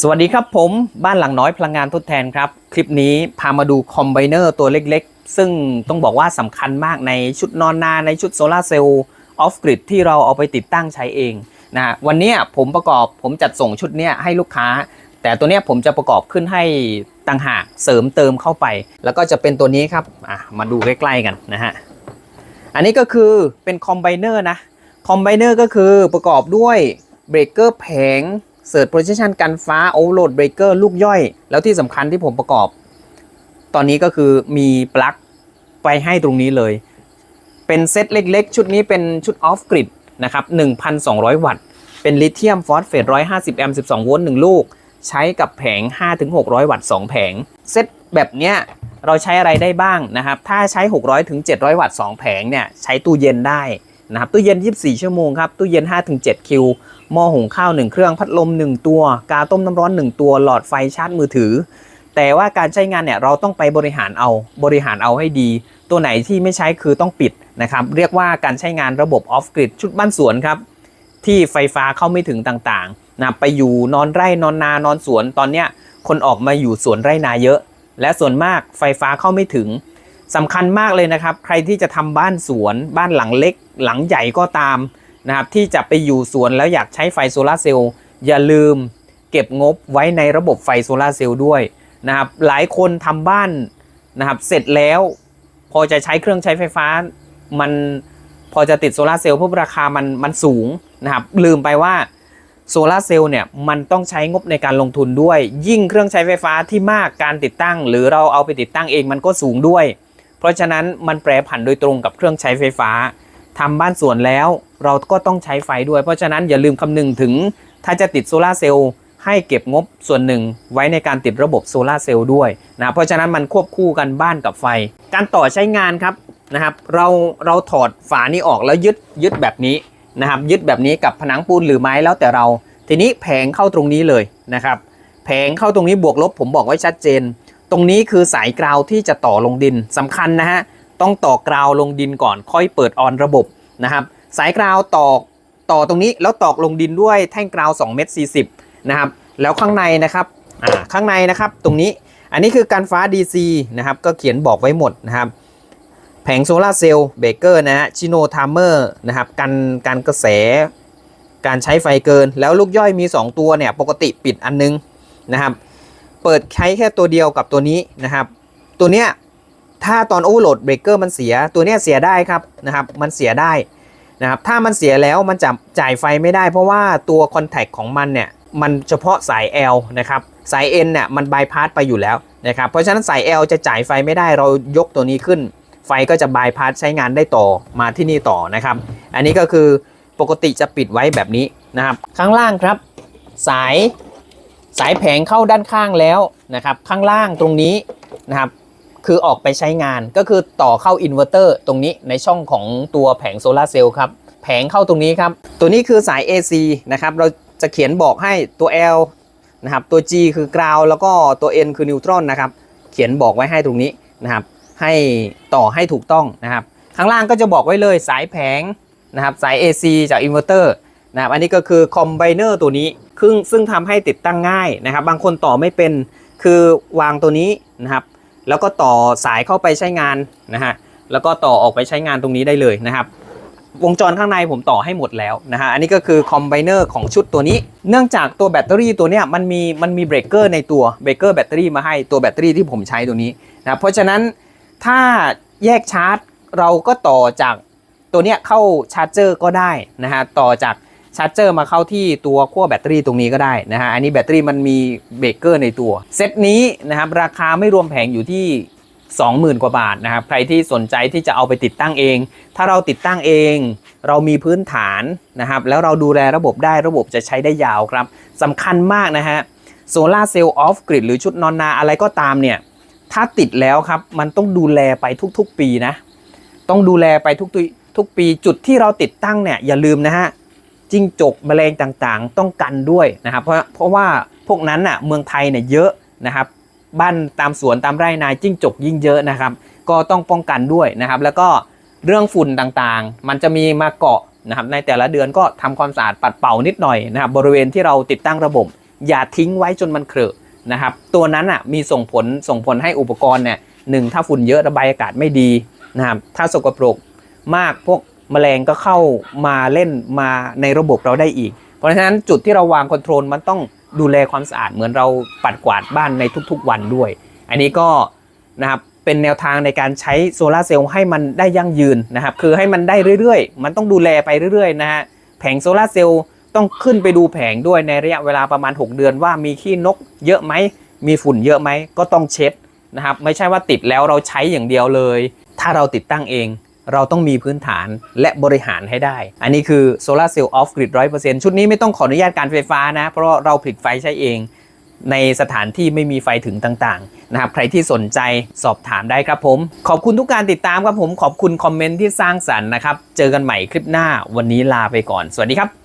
สวัสดีครับผมบ้านหลังน้อยพลังงานทดแทนครับ คลิปนี้พามาดูคอมไบเนอร์ตัวเล็กๆ ซึ่งต้องบอกว่าสำคัญมากในชุดนอนนาในชุดโซลาเซลล์ออฟกริดที่เราเอาไปติดตั้งใช้เองนะฮะวันนี้ผมประกอบผมจัดส่งชุดเนี้ยให้ลูกค้า แต่ตัวเนี้ยผมจะประกอบขึ้นให้ต่างหากเสริมเติมเข้าไป แล้วก็จะเป็นตัวนี้ครับมาดูใกล้ๆกันนะฮะอันนี้ก็คือเป็นคอมไบเนอร์นะคอมไบเนอร์ก็คือประกอบด้วยเบรกเกอร์แผง เสิร์ชโพซิชันกันฟ้าโอเวอร์โหลดเบรกเกอร์ลูกย่อย แล้วที่สำคัญที่ผมประกอบ ตอนนี้ก็คือมีปลั๊กไปให้ตรงนี้เลย เป็นเซตเล็กๆ ชุดนี้เป็นชุดออฟกริดนะครับ1,200 วัตต์ เป็นลิเธียมฟอสเฟต150 แอมป์ 12 โวลต์1ลูก ใช้กับแผง 5-600 วัตต์ 2 แผง เซตแบบเนี้ยเราใช้อะไรได้บ้างนะครับ ถ้าใช้ 600-700 วัตต์ 2 แผงเนี่ยใช้ตู้เย็นได้ นะครับตู้เย็น 24 ชั่วโมงครับตู้เย็น 5-7 คิวหม้อหุงข้าว 1 เครื่องพัดลม 1 ตัว กาต้มน้ำร้อน 1 ตัว หลอดไฟชาร์จมือถือ แต่ว่าการใช้งานเนี่ยเราต้องไปบริหารเอาบริหารเอาให้ดี ตัวไหนที่ไม่ใช้คือต้องปิดนะครับเรียกว่าการใช้งานระบบออฟกริดชุดบ้านสวนครับที่ไฟฟ้าเข้าไม่ถึงต่างๆนะไปอยู่นอนไร่นอนนานอนสวนตอนเนี้ยคนออกมาอยู่สวนไร่นาเยอะ และส่วนมากไฟฟ้าเข้าไม่ถึง สำคัญมากเลยนะครับ ใครที่จะทำบ้านสวน บ้านหลังเล็ก หลังใหญ่ก็ตามนะครับ ที่จะไปอยู่สวนแล้วอยากใช้ไฟโซลาร์เซลล์อย่าลืมเก็บงบไว้ในระบบไฟโซลาร์เซลล์ด้วยนะครับ หลายคนทำบ้านนะครับ เสร็จแล้ว พอจะใช้เครื่องใช้ไฟฟ้า มันพอจะติดโซลาร์เซลล์เพราะราคามันมันสูงนะครับลืมไปว่าโซลาร์เซลล์เนี่ยมันต้องใช้งบในการลงทุนด้วย ยิ่งเครื่องใช้ไฟฟ้าที่มากการติดตั้ง หรือเราเอาไปติดตั้งเองมันก็สูงด้วย เพราะฉะนั้นมันแปรผันโดยตรงกับเครื่องใช้ไฟฟ้าทำบ้านสวนแล้วเราก็ต้องใช้ไฟด้วย เพราะฉะนั้นอย่าลืมคำนึงถึง ถ้าจะติดโซลาเซลล์ให้เก็บงบส่วนหนึ่งไว้ในการติดระบบโซลาเซลล์ด้วยนะเพราะฉะนั้นมันควบคู่กันบ้านกับไฟ การต่อใช้งานครับนะครับเราเราถอดฝานี้ออกแล้วยึดยึดแบบนี้นะครับยึดแบบนี้กับผนังปูนหรือไม้แล้วแต่เรา ทีนี้แผงเข้าตรงนี้เลยนะครับ แผงเข้าตรงนี้บวกลบผมบอกไว้ชัดเจน ตรงนี้คือสายกราวที่จะต่อลงดินสำคัญนะฮะต้องต่อกราวลงดินก่อนค่อยเปิดออนระบบนะครับสายกราวต่อต่อตรงนี้แล้วตอกลงดินด้วยแท่งกราว2เมตร40นะครับแล้วข้างในนะครับอ่าข้างในนะครับตรงนี้อันนี้คือการฟ้า DC นะครับก็เขียนบอกไว้หมดนะครับแผงโซลาร์เซลล์เบเกอร์นะฮะชิโนทามเมอร์นะครับกันการกระแส การใช้ไฟเกิน แล้วลูกย่อยมี 2 ตัวเนี่ยปกติปิดอันนึงนะครับ เปิดใช้แค่ตัวเดียวกับตัวนี้นะครับ ตัวเนี้ยถ้าตอนโอเวอร์โหลดเบรกเกอร์มันเสียตัวเนี้ยเสียได้ครับนะครับ มันเสียได้นะครับ ถ้ามันเสียแล้วมันจะจ่ายไฟไม่ได้ เพราะว่าตัวคอนแทคของมันเนี่ยมันเฉพาะสาย L นะครับ สาย N เนี่ยมันบายพาสไปอยู่แล้วนะครับ เพราะฉะนั้นสาย L จะจ่ายไฟไม่ได้เรายกตัวนี้ขึ้น ไฟก็จะบายพาสใช้งานได้ต่อมาที่นี่ต่อนะครับ อันนี้ก็คือปกติจะปิดไว้แบบนี้นะครับ ข้างล่างครับ สาย สายแผงเข้าด้านข้างแล้วนะครับ ข้างล่างตรงนี้นะครับ คือออกไปใช้งานก็คือต่อเข้าอินเวอร์เตอร์ตรงนี้ในช่องของตัวแผงโซลาร์เซลล์ครับ แผงเข้าตรงนี้ครับ ตัวนี้คือสาย AC นะครับ เราจะเขียนบอกให้ตัว L นะครับ ตัว G คือกราวแล้วก็ตัว N คือนิวตรอนนะครับ เขียนบอกไว้ให้ตรงนี้นะครับ ให้ต่อให้ถูกต้องนะครับ ข้างล่างก็จะบอกไว้เลยสายแผงนะครับ สาย AC จากอินเวอร์เตอร์นะครับ อันนี้ก็คือคอมไบเนอร์ตัวนี้ ซึ่งซึ่งทำให้ติดตั้งง่ายนะครับ บางคนต่อไม่เป็นคือวางตัวนี้นะครับ แล้วก็ต่อสายเข้าไปใช้งานนะฮะแล้วก็ต่อออกไปใช้งานตรงนี้ได้เลยนะครับ วงจรข้างในผมต่อให้หมดแล้วนะฮะอันนี้ก็คือคอมไบเนอร์ของชุดตัวนี้ เนื่องจากตัวแบตเตอรี่ตัวเนี้ยมันมีมันมีเบรกเกอร์ในตัวเบรกเกอร์แบตเตอรี่มาให้ตัวแบตเตอรี่ที่ผมใช้ตัวนี้นะเพราะฉะนั้นถ้าแยกชาร์จเราก็ต่อจากตัวเนี้ยเข้าชาร์จเจอร์ก็ได้นะฮะต่อจาก ชาร์จเจอร์มาเข้าที่ตัวขั้วแบตเตอรี่ตรงนี้ก็ได้นะฮะอันนี้แบตเตอรี่มันมีเบรกเกอร์ในตัวเซตนี้นะครับราคาไม่รวมแผงอยู่ที่20,000 กว่าบาทนะครับ ใครที่สนใจที่จะเอาไปติดตั้งเอง ถ้าเราติดตั้งเอง เรามีพื้นฐานนะครับ แล้วเราดูแลระบบได้ระบบจะใช้ได้ยาวครับสำคัญมากนะฮะโซลาเซลล์ออฟกริดหรือชุดนอนนาอะไรก็ตามเนี่ย ถ้าติดแล้วครับ มันต้องดูแลไปทุกๆปีนะ ต้องดูแลไปทุกๆทุกปีจุดที่เราติดตั้งเนี่ยอย่าลืมนะฮะ จิ้งจกแมลงต่างๆ ต้องกันด้วยนะครับเพราะเพราะว่าพวกนั้นน่ะเมืองไทยเนี่ยเยอะนะครับ บ้านตามสวนตามไร่นาจิ้งจกยิ่งเยอะนะครับ ก็ต้องป้องกันด้วยนะครับ แล้วก็เรื่องฝุ่นต่างๆ มันจะมีมาเกาะนะครับ ในแต่ละเดือนก็ทำความสะอาดปัดเป่านิดหน่อยนะครับ บริเวณที่เราติดตั้งระบบ อย่าทิ้งไว้จนมันเครอะนะครับ ตัวนั้นอะมีส่งผลส่งผลให้อุปกรณ์เนี่ยหนึ่งถ้าฝุ่นเยอะระบายอากาศไม่ดีนะครับถ้าสกปรกมากพวก แมลงก็เข้ามาเล่นมาในระบบเราได้อีก เพราะฉะนั้นจุดที่เราวางคอนโทรลมันต้องดูแลความสะอาดเหมือนเราปัดกวาดบ้านในทุกๆวันด้วย อันนี้ก็นะครับเป็นแนวทางในการใช้โซลาร์เซลล์ให้มันได้ยั่งยืนนะครับคือให้มันได้เรื่อยๆ มันต้องดูแลไปเรื่อยๆนะฮะแผงโซลาร์เซลล์ต้องขึ้นไปดูแผงด้วยในระยะเวลาประมาณ 6 เดือนว่ามีขี้นกเยอะไหมมีฝุ่นเยอะไหมก็ต้องเช็ดนะครับไม่ใช่ว่าติดแล้วเราใช้อย่างเดียวเลย ถ้าเราติดตั้งเอง เราต้องมีพื้นฐานและบริหารให้ได้ อันนี้คือ Solar Cell Off Grid 100%ชุดนี้ไม่ต้องขออนุญาตการไฟฟ้านะ เพราะเราผลิตไฟใช้เอง ในสถานที่ไม่มีไฟถึงต่างๆ นะครับ ใครที่สนใจสอบถามได้ครับผม ขอบคุณทุกการติดตามครับผม ขอบคุณคอมเมนต์ที่สร้างสรรค์นะครับ เจอกันใหม่คลิปหน้า วันนี้ลาไปก่อน สวัสดีครับ